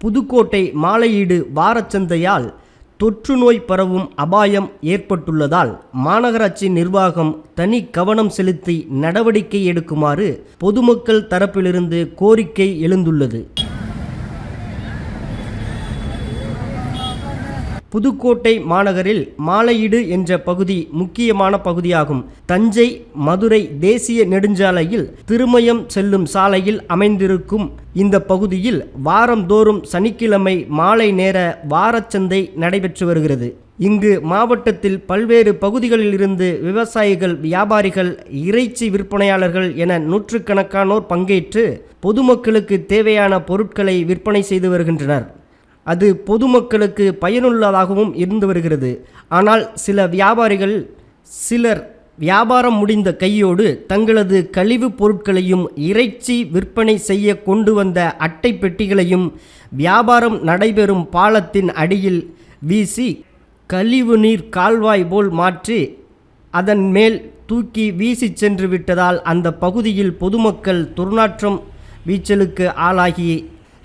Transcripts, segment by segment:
புதுக்கோட்டை மாலையீடு வாரச்சந்தையால் தொற்று நோய் பரவும் அபாயம் ஏற்பட்டுள்ளதால் மாநகராட்சி நிர்வாகம் தனி கவனம் செலுத்தி நடவடிக்கை எடுக்குமாறு பொதுமக்கள் தரப்பிலிருந்து கோரிக்கை எழுந்துள்ளது. புதுக்கோட்டை மாநகரில் மாலையீடு என்ற பகுதி முக்கியமான பகுதியாகும். தஞ்சை மதுரை தேசிய நெடுஞ்சாலையில் திருமயம் செல்லும் சாலையில் அமைந்திருக்கும் இந்த பகுதியில் வாரந்தோறும் சனிக்கிழமை மாலை நேர வாரச்சந்தை நடைபெற்று வருகிறது. இங்கு மாவட்டத்தில் பல்வேறு பகுதிகளிலிருந்து விவசாயிகள் வியாபாரிகள் இறைச்சி விற்பனையாளர்கள் என நூற்றுக்கணக்கானோர் பங்கேற்று பொதுமக்களுக்கு தேவையான பொருட்களை விற்பனை செய்து வருகின்றனர். அது பொதுமக்களுக்கு பயனுள்ளதாகவும் இருந்து வருகிறது. ஆனால் சில வியாபாரிகள் சிலர் வியாபாரம் முடிந்த கையோடு தங்களது கழிவுப் பொருட்களையும் இறைச்சி விற்பனை செய்ய கொண்டு வந்த அட்டை பெட்டிகளையும் வியாபாரம் நடைபெறும் பாலத்தின் அடியில் வீசி கழிவு நீர் கால்வாய் போல் மாற்றி அதன் மேல் தூக்கி வீசிச் சென்று விட்டதால் அந்த பகுதியில் பொதுமக்கள் துர்நாற்றம் வீச்சலுக்கு ஆளாகி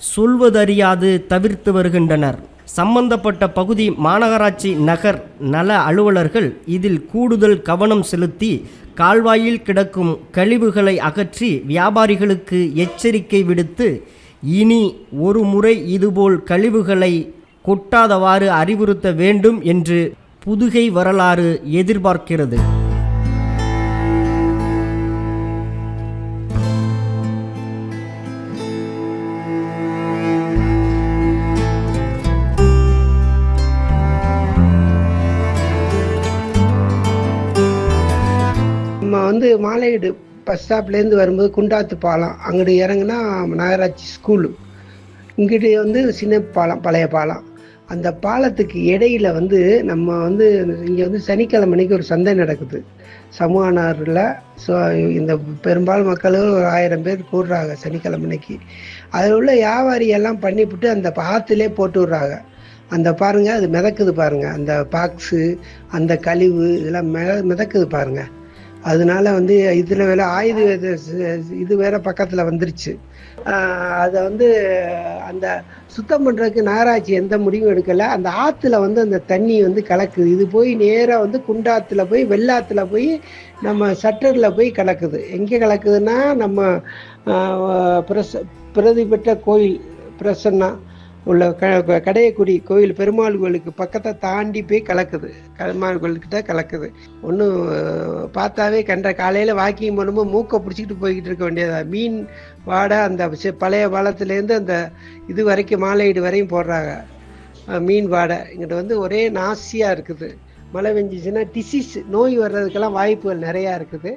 சொல்வதறியாது தவிர்த்து வருகின்றனர். சம்பந்தப்பட்ட பகுதி மாநகராட்சி நகர் நல அலுவலர்கள் இதில் கூடுதல் கவனம் செலுத்தி கால்வாயில் கிடக்கும் கழிவுகளை அகற்றி வியாபாரிகளுக்கு எச்சரிக்கை விடுத்து இனி ஒரு முறை இதுபோல் கழிவுகளை கொட்டாதவாறு அறிவுறுத்த வேண்டும் என்று புதுகை வரலாறு எதிர்பார்க்கிறது. வந்து மாலையீடு பஸ் ஸ்டாப்லேருந்து வரும்போது குண்டாத்து பாலம். அங்கிட்டு இறங்குனா நகராட்சி ஸ்கூலு இங்கிட்டு வந்து சின்ன பாலம் பழைய பாலம். அந்த பாலத்துக்கு இடையில வந்து நம்ம வந்து இங்கே வந்து சனிக்கிழமைக்கு ஒரு சந்தை நடக்குது. சமூகனாரில் ஸோ இந்த பெரும்பாலும் மக்களும் ஒரு ஆயிரம் பேர் கூடுறாங்க சனிக்கிழமைக்கு அதில் உள்ள வியாபாரி எல்லாம் பண்ணிவிட்டு அந்த ஆற்றுலே போட்டு விட்றாங்க அந்த பாருங்கள் அது மிதக்குது பாருங்கள் அந்த பாக்ஸு அந்த கழிவு இதெல்லாம் மித மிதக்குது பாருங்கள் அதனால வந்து இதில் வேற ஆயுத இது வேற பக்கத்தில் வந்துருச்சு. அதை வந்து அந்த சுத்தம் பண்ணுறதுக்கு நகராட்சி எந்த முடிவும் எடுக்கலை. அந்த ஆற்றுல வந்து அந்த தண்ணி வந்து கலக்குது. இது போய் நேராக வந்து குண்டாத்தில் போய் வெள்ளாத்தில் போய் நம்ம சட்டரில் போய் கலக்குது. எங்கே கலக்குதுன்னா நம்ம பிரச பிரதி பெற்ற கோயில் பிரசன்னா உள்ள க கடையக்குடி கோயில் பெருமாள் கோயிலுக்கு பக்கத்தை தாண்டி போய் கலக்குது. பெருமாள் கோயிலுக்கிட்ட கலக்குது. ஒன்றும் பார்த்தாவே கண்ட காலையில் வாக்கிங் பண்ணும்போது மூக்கை பிடிச்சிக்கிட்டு போய்கிட்டு இருக்க வேண்டியதா? மீன் வாடை அந்த பழைய பாலத்துலேருந்து அந்த இது வரைக்கும் மாலையீடு வரையும் போடுறாங்க. மீன் வாடை. இங்கிட்ட வந்து ஒரே நாசியாக இருக்குது. மழை பெஞ்சிச்சுன்னா டிசீஸ் நோய் வர்றதுக்கெல்லாம் வாய்ப்புகள் நிறையா இருக்குது.